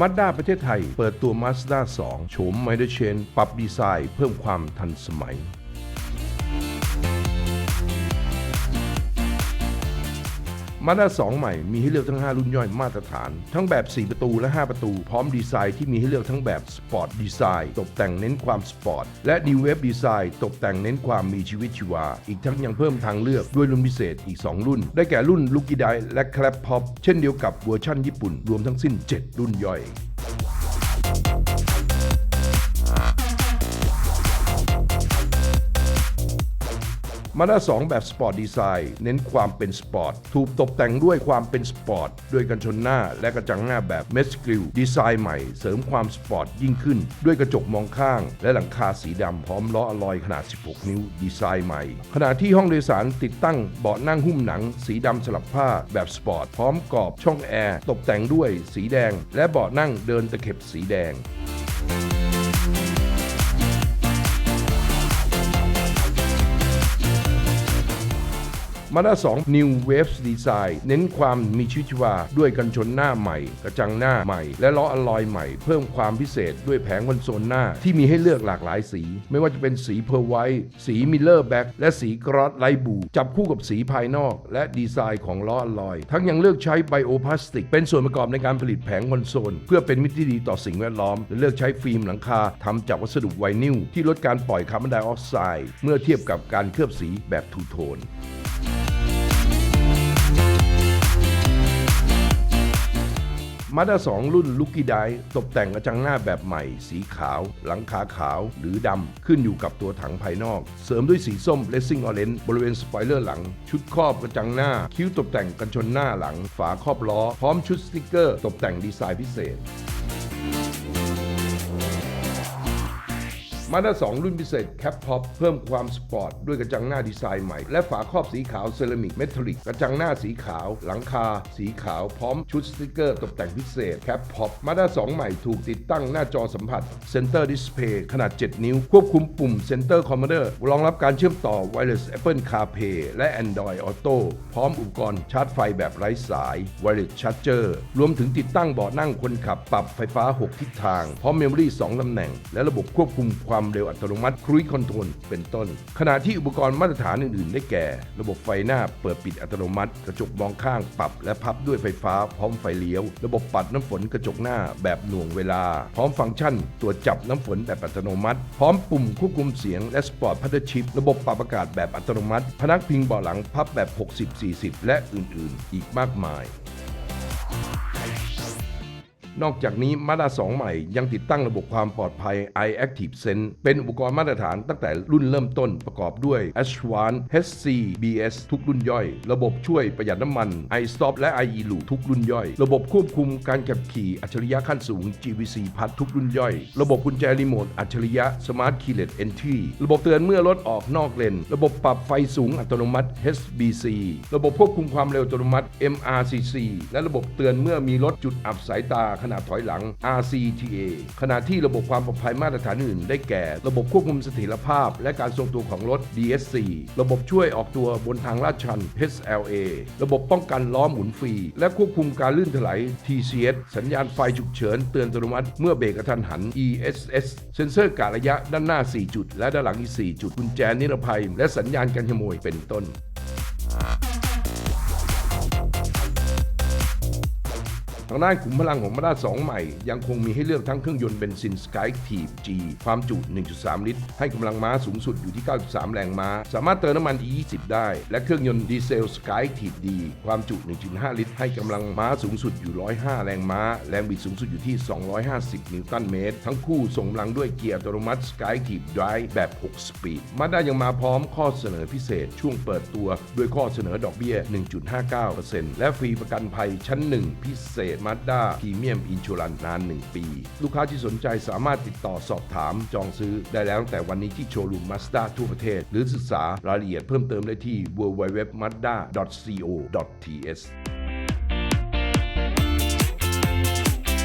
มาด้าประเทศไทย เปิดตัว Mazda 2โฉมไมเดเชน ปรับดีไซน์เพิ่มความทันสมัย มาด้า2ใหม่มีให้เลือกทั้ง 5 รุ่นย่อยมาตรฐาน ทั้งแบบ 4 ประตูและ 5 ประตู พร้อมดีไซน์ที่มีให้เลือกทั้งแบบสปอร์ตดีไซน์ตกแต่งเน้นความสปอร์ตและดีเวฟดีไซน์ตกแต่งเน้นความมีชีวิตชีวา อีกทั้งยังเพิ่มทางเลือกด้วยรุ่นพิเศษอีก 2 รุ่น ได้แก่รุ่นลูกิไดและแคลปพ็อปเช่นเดียวกับเวอร์ชั่นญี่ปุ่นรวมทั้งสิ้น 7 รุ่นย่อย มาด้า2แบบสปอร์ตดีไซน์เน้นความเป็นสปอร์ต ถูกตกแต่งด้วยความเป็นสปอร์ต ด้วยกันชนหน้าและกระจังหน้าแบบเมสกิลดีไซน์ใหม่เสริมความสปอร์ตยิ่งขึ้น ด้วยกระจกมองข้าง และหลังคาสีดำพร้อมล้ออลลอยขนาด 16 นิ้ว ดีไซน์ใหม่ ขณะที่ห้องโดยสารติดตั้งเบาะนั่งหุ้มหนัง สีดำสลับผ้าแบบสปอร์ต พร้อมกรอบช่องแอร์ตกแต่งด้วยสีแดง และเบาะนั่งเดินตะเข็บสีแดง มาด้า2 New Waves Design เน้นความมีชีวิตชีวาด้วยกันชนหน้าใหม่ กระจังหน้าใหม่ และล้ออลลอยใหม่ เพิ่มความพิเศษด้วยแผงคอนโซลหน้า ที่มีให้เลือกหลากหลายสี ไม่ว่าจะเป็นสีเพอร์ไวท์สีมิลเลอร์แบ็กและสีกรอสไลบู จับคู่กับสีภายนอก และดีไซน์ของล้ออลลอย ทั้งยังเลือกใช้ไบโอพลาสติก เป็นส่วนประกอบในการผลิตแผงคอนโซล เพื่อเป็นมิตรที่ดีต่อสิ่งแวดล้อมและเลือกใช้ฟิล์มหลังคาทำจากวัสดุไวนิลที่ลดการปล่อยคาร์บอนไดออกไซด์เมื่อเทียบกับการเคลือบสีแบบทูโทน มาด้า2รุ่นลุกกี้ไดตกแต่งกระจังหน้าแบบใหม่ สีขาว หลังคาขาวหรือดำ ขึ้นอยู่กับตัวถังภายนอก เสริมด้วยสีส้มเลสซิ่งออเรนจ์บริเวณสปอยเลอร์หลัง ชุดครอบกระจังหน้า คิ้วตกแต่งกันชนหน้าหลัง ฝาครอบล้อ พร้อมชุดสติกเกอร์ ตกแต่งดีไซน์พิเศษ มาด้า2รุ่นพิเศษแคปพ็อปเพิ่มความสปอร์ตด้วยกระจังหน้าดีไซน์ใหม่ และฝาครอบสีขาวเซรามิกเมทัลลิกกระจังหน้าสีขาว หลังคา สีขาวพร้อมชุดสติกเกอร์ตกแต่งพิเศษแคปพ็อปมาด้า2ใหม่ถูกติดตั้งหน้าจอสัมผัสเซนเตอร์ดิสเพย์ขนาด 7 นิ้ว ควบคุมปุ่มเซนเตอร์คอมมานเดอร์รองรับการเชื่อมต่อ Wireless Apple CarPlay และ Android Auto พร้อมอุปกรณ์ชาร์จไฟแบบไร้สาย Wireless Charger รวมถึงติดตั้งเบาะนั่งคนขับปรับไฟฟ้า 6 ทิศทาง พร้อมเมมโมรี่2ตำแหน่ง และระบบควบคุมความเร็วอัตโนมัติ Cruise Control เป็นต้น ขณะที่อุปกรณ์มาตรฐานอื่นๆ ได้แก่ ระบบไฟหน้าเปิดปิดอัตโนมัติ กระจกมองข้างปรับ และพับด้วยไฟฟ้าพร้อมไฟเลี้ยว ระบบปัดน้ำฝนกระจกหน้าแบบหน่วงเวลา พร้อมฟังก์ชันตรวจจับน้ำฝนแบบอัตโนมัติ พร้อมปุ่มควบคุมเสียงและสปอร์ตพัดชิพระบบปรับอากาศแบบอัตโนมัติ พนักพิงเบาะหลังพับแบบ 60-40 และอื่นๆ อีกมากมาย นอกจากนี้มาด้า2ใหม่ยังติดตั้งระบบความปลอดภัย iActive Sense เป็นอุปกรณ์มาตรฐานตั้งแต่รุ่นเริ่มต้นประกอบด้วย Ashwan HCBS ทุกรุ่นย่อย ระบบช่วยประหยัดน้ำมัน iStop และ IE Loop ทุกรุ่นย่อย ระบบควบคุมการขับขี่อัจฉริยะขั้นสูง GVC พัดทุกรุ่นย่อย ระบบกุญแจรีโมทอัจฉริยะ Smart Keyless Entry ระบบเตือนเมื่อรถออกนอกเลน ระบบปรับไฟสูงอัตโนมัติ HBC ระบบควบคุมความเร็วอัตโนมัติ MRCC และระบบเตือนเมื่อมีรถจุดอับสายตาขณะถอยหลัง RCTA ขณะที่ระบบความปลอดภัยมาตรฐานอื่น ได้แก่ ระบบควบคุมเสถียรภาพ และการทรงตัวของรถ DSC ระบบช่วยออกตัวบนทางลาดชัน HLA ระบบป้องกันล้อหมุนฟรี และควบคุมการลื่นถลาย TCS สัญญาณไฟฉุกเฉินเตือนอัตโนมัติเมื่อเบรกกระทันหัน ESS เซ็นเซอร์กะระยะด้านหน้า 4 จุด และด้านหลังอีก 4 จุดกุญแจนิรภัย และสัญญาณการขโมยเป็นต้น ทางด้านขุมพลังของมาด้า2ใหม่ ยังคงมีให้เลือกทั้งเครื่องยนต์เบนซิน Skyactiv G ความจุ 1.3 ลิตร ให้กำลังม้าสูงสุดอยู่ที่ 93 แรงม้า สามารถเติมน้ำมัน E20 ได้ และเครื่องยนต์ดีเซล Skyactiv D ความจุ 1.5 ลิตร ให้กำลังม้าสูงสุดอยู่ 105 แรงม้า แรงบิดสูงสุดอยู่ที่ 250 นิวตันเมตร ทั้งคู่ส่งกำลังด้วยเกียร์อัตโนมัติ Skyactiv Drive แบบ 6 สปีดมาด้ายังมาพร้อมข้อเสนอพิเศษช่วงเปิดตัว ด้วยข้อเสนอดอกเบี้ย 1.59%และฟรีประกันภัยชั้น 1 พิเศษมาด้าพรีเมียมอินชูรันนาน 1 ปี ลูกค้าที่สนใจสามารถติดต่อสอบถามจองซื้อได้แล้วตั้งแต่วันนี้ที่โชว์รูมมาสด้าทั่วประเทศ หรือศึกษารายละเอียดเพิ่มเติมได้ที่ www.mazda.co.th